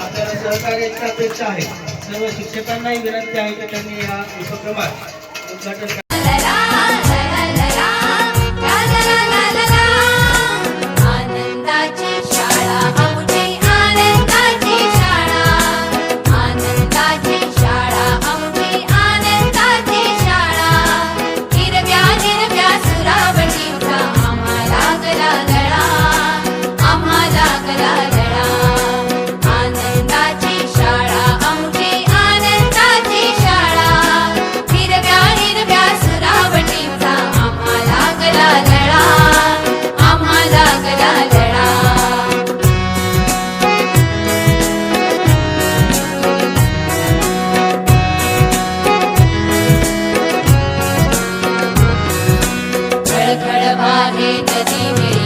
आपल्याला सहकार्याची अपेक्षा आहे. सर्व शिक्षकांनाही विनंती आहे की त्यांनी या उपक्रमात उद्घाटन சுடதி வெளி